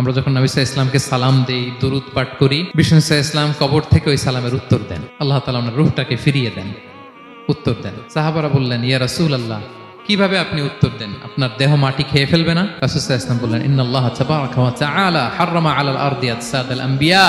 আমরা যখন নবী সাহা ইসলামকে সালাম দেই, দুরুদ পাঠ করি, বিষ্ণু সাহা ইসলাম কবর থেকে ওই সালামের উত্তর দেন। আল্লাহ তালা আপনার রুহটাকে ফিরিয়ে দেন, উত্তর দেন। সাহাবারা বললেন, ইয়া রাসুল আল্লাহ কীভাবে আপনি উত্তর দেন? আপনার দেহ মাটি খেয়ে ফেলবে না? রাসুল সাহা ইসলাম বললেন, ইন্নাল্লাহ আল্লাহ ওয়া তাআলা হাররামা আলাল আরদি আসাদাল আম্বিয়া।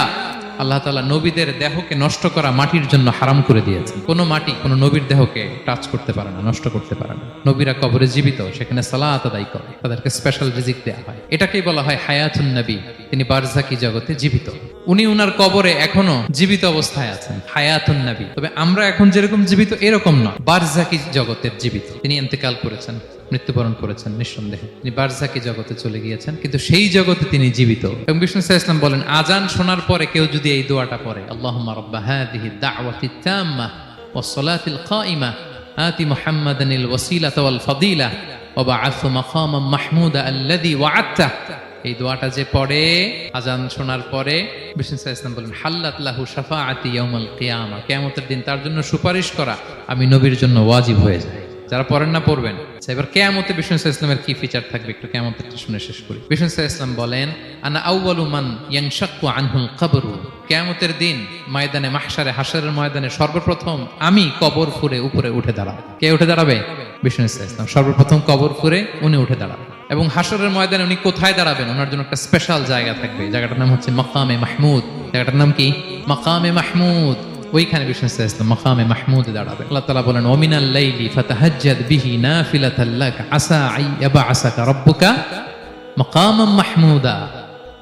আল্লাহ তাআলা নবীদের দেহকে নষ্ট করা মাটির জন্য হারাম করে দিয়েছেন। কোনো মাটি কোনো নবীর দেহকে টাচ করতে পারে না, নষ্ট করতে পারে না। নবীরা কবরে জীবিত, সেখানে সালাত আদায় করে, তাদেরকে স্পেশাল রিজিক দেওয়া হয়। এটাকেই বলা হয় হায়াতুন নবী। তিনি বারজাকি জগতে জীবিত। উনি উনার কবরে এখনও জীবিত অবস্থায় আছেন, হায়াতুন নবী। তবে আমরা এখন যেরকম জীবিত, এরকম নয়। বারজাকি জগতের জীবিত। তিনি ইন্তেকাল করেছেন। মৃত্যুবরণ করেছেন নিঃসন্দেহে। তিনি বারজাকি জগতে চলে গিয়েছেন, কিন্তু সেই জগতে তিনি জীবিত। এবং বিষ্ণু ইসলাম বলেন আজান শোনার পরে কেউ যদি এই দোয়াটা পড়ে, আল্লাহুম্মা রাব্বা হাদিহি দাওয়াতি তাম্মা ওয়াস সালাতিল কাইমা আতি মুহাম্মাদানিল ওয়াসিলাতা ওয়াল ফাদিলা ওয়া বা'আথু মাকামান মাহমুদা আল্লাযী ওয়া'আদতা। এই দোয়াটা যে পড়ে আজান শোনার পরে বিষ্ণু ইসলাম বলেন, হাল্লাত লাহু শাফাআতি ইয়াউমাল কিয়ামা। কিয়ামতের দিন তার জন্য সুপারিশ করা, আমি নবীর জন্য ওয়াজিব হয়ে যায় যারা পড়েন না পড়বেন। আচ্ছা, এবার কেয়ামতে বিষ্ণু ইসলামের কি ফিচার থাকবে একটু কেয়ামতের শুনে শেষ করি। বিষ্ণু ইসলাম বলেন আনা আউয়ালু মান ইয়ানশাক্কু আনহুল কবরু। কেয়ামতের দিন ময়দানে মাহশারে হাশরের ময়দানে সর্বপ্রথম আমি কবর ফুরে উপরে উঠে দাঁড়াবো। কে উঠে দাঁড়াবে? বিষ্ণু ইসলাম সর্বপ্রথম কবর ফুরে উনি উঠে দাঁড়াবেন এবং হাসরের ময়দানে উনি কোথায় দাঁড়াবেন? ওনার জন্য একটা স্পেশাল জায়গা থাকবে। জায়গাটার নাম হচ্ছে মাকামে মাহমুদ। জায়গাটার নাম কি? মাকামে মাহমুদ। ওইখানে বিষ্ণু ইসলাম মাকামে মাহমুদ দাঁড়াবে। আল্লাহ তাআলা বলেন, ওমিনাল লাইলি ফাতাহাজ্জাদ বিহি নাফিলাতাল লাক, আসা আই ইয়াবআসাকা রাব্বুকা মাকামাম মাহমুদা।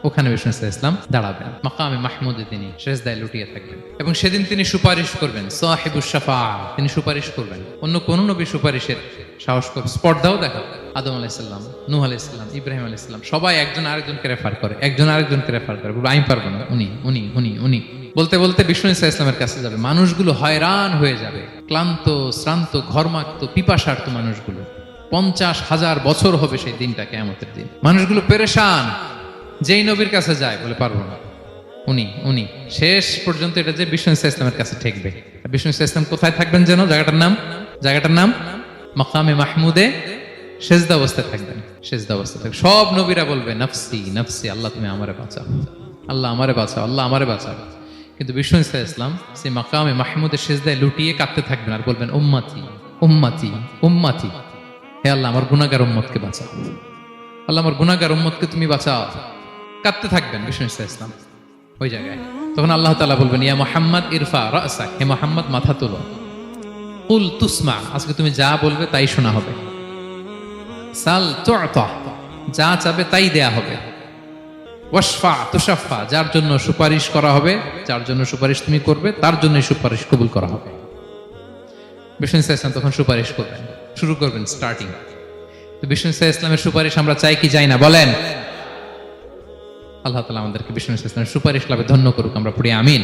ওখানে বিষ্ণু ইসলাম দাঁড়াবেন। মাকামে মাহমুদে তিনি শেষদায় লুটিয়ে থাকবেন। এবং সেদিন তিনি সুপারিশ করবেন, সাহিবুস শাফা তিনি সুপারিশ করবেন। অন্য কোন নবী সুপারিশের সাহস করবে স্পর্ধাও দেখা আদম আলাইসাল্লাম নূহ আলাইসাল্লাম ইব্রাহিম আলাইসাল্লাম সবাই একজন আরেকজনকে রেফার করে, একজন আরেকজনকে রেফার করে। আমি পারব না। উনি উনি উনি উনি। বলতে বলতে বিষ্ণু ইসা ইসলামের কাছে যাবে। মানুষগুলো হয়রান হয়ে যাবে। ক্লান্ত, শ্রান্ত, ঘর্মাক্ত পিপাসার্থ মানুষগুলো। পঞ্চাশ হাজার বছর হবে সেই দিনটা কেমতের দিন। মানুষগুলো পেরেশান। যেই নবীর কাছে যায়, বলে পারব না। উনি উনি। শেষ পর্যন্ত এটা যে বিষ্ণু ইসা ইসলামের কাছে ঠেকবে। বিষ্ণু ইসা ইসলাম কোথায় থাকবেন যেন? জায়গাটার নাম? জায়গাটার নাম? মাকামে মাহমুদে সেজদা অবস্থায় থাকবেন। সেজদা অবস্থায় থাকবেন। সব নবীরা বলবে, নফসি নফসি, আল্লাহ তুমি আমারে বাঁচাও। আল্লাহ আমারে বাঁচাও, আল্লাহ আমারে বাঁচাও। কিন্তু বিষ্ণু ইসা ইসলাম সেই মাকামে মাহমুদের সেজদায় লুটিয়ে কাঁদতে থাকবেন আর বলবেন, উম্মাতি উম্মাতি উম্মাতি। হে আল্লাহ, আমার গুনাগার উম্মতকে বাঁচাও। আল্লাহ, আমার গুনাগার উম্মতকে তুমি বাঁচাও। কাঁদতে থাকবেন বিষ্ণু ইসা ইসলাম ওই জায়গায়। তখন আল্লাহ তাআলা বলবেন, ইয়া মোহাম্মদ, ইরফা রাসাক হে মোহাম্মদ, মাথা তোলো। কুল তুসমা, আজকে তুমি যা বলবে তাই শোনা হবে। সাল তুআতা, যা চাবে তাই দেয়া হবে। ওয়াশফা তুষাফা যার জন্য সুপারিশ করা হবে, যার জন্য সুপারিশ তুমি করবে, তার জন্য সুপারিশ কবুল করা হবে। বিষ্ণু ইসা ইসলাম তখন সুপারিশ করবেন। শুরু করবেন স্টার্টিং তো বিষ্ণু ইসা ইসলামের সুপারিশ আমরা চাই কি যাই না, বলেন। আল্লাহ তালা আমাদেরকে বিষ্ণু ইসা ইসলামের সুপারিশ লাভে ধন্য করুক, আমরা পড়ি আমিন।